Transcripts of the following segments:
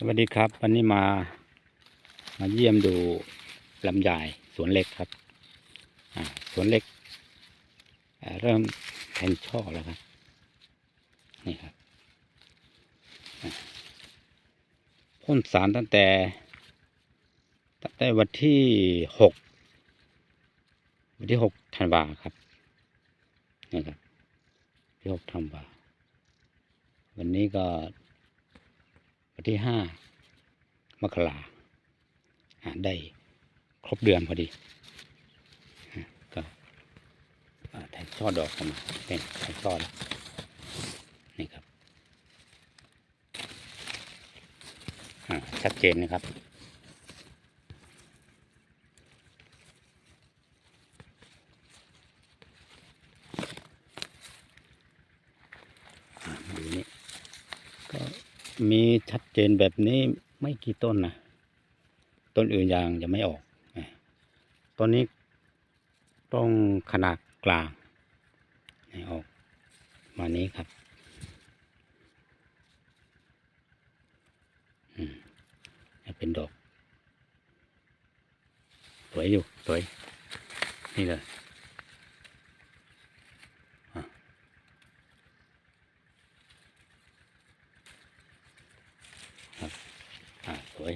สวัสดีครับวันนี้มามาเยี่ยมดูลำไยสวนเล็กครับสวนเล็กเริ่มแทงช่อแล้วครับนี่ครับพ่นสารตั้งแต่ตั้งแต่วันที่หกวันที่หกธันวาครับนี่ครับที่หกธันวาวันนี้ก็ ที่ห้ามกราอ่าได้ครบเดือนพอดีก็แทงช่อดอกออกมาเป็นแทงช่อแล้วนี่ครับอ่าชัดเจนนะครับ อ่าดูนี่ก็ มีชัดเจนแบบนี้ไม่กี่ต้นนะต้นอื่นยังจะไม่ออกต้นนี้ต้องขนาดกลางออกมานี้ครับอืมให้เป็นดอก สวยอยู่ สวย นี่เลย อ่าสวย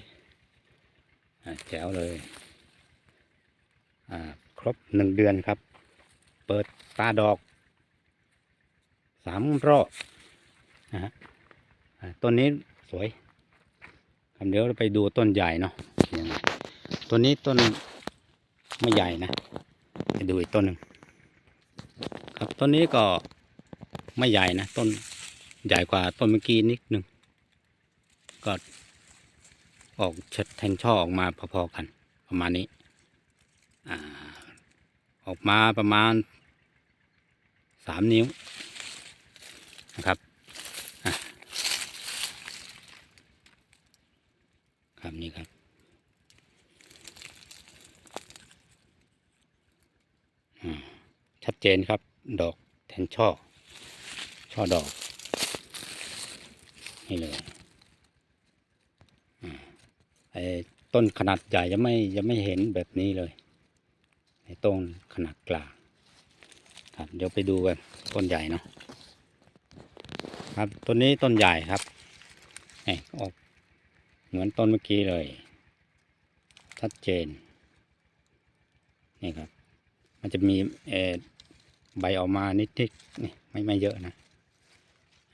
อ่าแจ๋วเลย อ่า ครบหนึ่งเดือนครับ เปิดตาดอกสามรอบนะฮะต้นนี้สวยคำเดี๋ยวเราไปดูต้นใหญ่เนาะยังไงต้นนี้ต้นไม่ใหญ่นะ ไปดูอีกต้นหนึ่งครับต้นนี้ก็ไม่ใหญ่นะ ต้นใหญ่กว่าต้นเมื่อกี้นิดหนึ่งก็ ออกเช็ดแทงช่อออกมาพอๆกันประมาณนี้อาออกมาประมาณสามนิ้วนะครับครับนี่ครับชัดเจนครับ ดอกแทงช่อ ช่อดอก นี่เลย ต้นขนาดใหญ่ยังไม่ยังไม่เห็นแบบนี้เลยไอ้ต้นขนาดกลางครับเดี๋ยวไปดูกันต้นใหญ่เนาะครับต้นนี้ต้นใหญ่ครับนี่ออกเหมือนต้นเมื่อกี้เลย ชัดเจนนี่ครับ มันจะมีเอใบออกมานิดๆนี่ไม่ไม่เยอะนะ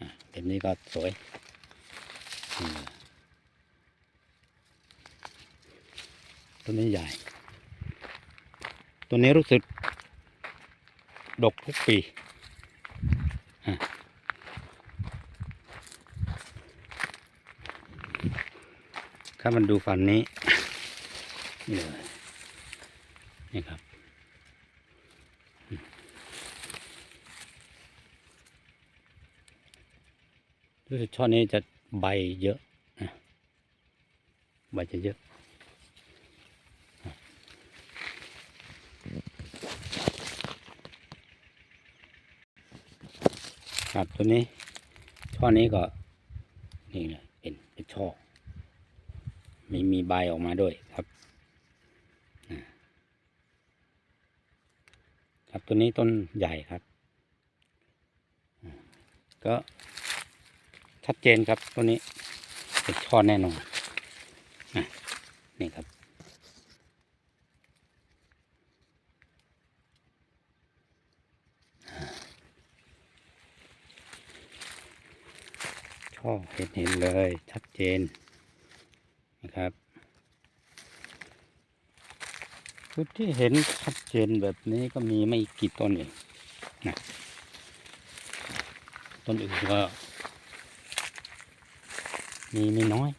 อะแบบนี้ก็สวย ต้นนี้ใหญ่ ตัวนี้รู้สึก ดกทุกปีถ้ามันดูฟันนี้นี่เลยนี่ครับรู้สึกช่อนี้จะใบเยอะ ใบจะเยอะ ครับตัวนี้ ช่อนี้ก็ นี่เลยเป็นเป็นช่อมีมีใบออกมาด้วยครับครับตัวนี้ต้นใหญ่ครับ ก็ชัดเจนครับตัวนี้เป็นช่อแน่นอนอะนี่ครับ ช่อเห็นเห็นเลยชัดเจนนะครับชุดที่เห็นชัดเจนแบบนี้ก็มีไม่กี่ต้นเองนะต้นอื่นก็มีไม่น้อย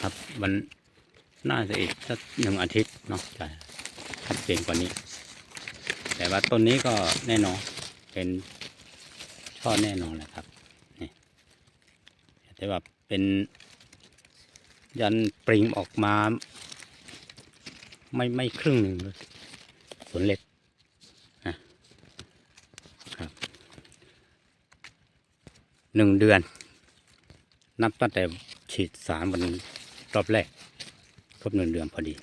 ครับมัน น่าจะอีกสักหนึ่งอาทิตย์เนาะจะชัดเจนกว่านี้ แต่ว่าต้นนี้ก็แน่นอนเป็นช่อแน่นอนแหละครับนี่แต่ว่าเป็นยันปริงออกมา ไม่ไม่ครึ่งหนึ่งเลยวนเล็กอะครับหนึ่งเดือน นับตั้งแต่ฉีดสารวันรอบแรก ครบหนึ่งเดือนพอดี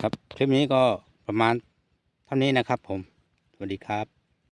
ครับคลิปนี้ก็ประมาณเท่านี้นะครับผม สวัสดีครับ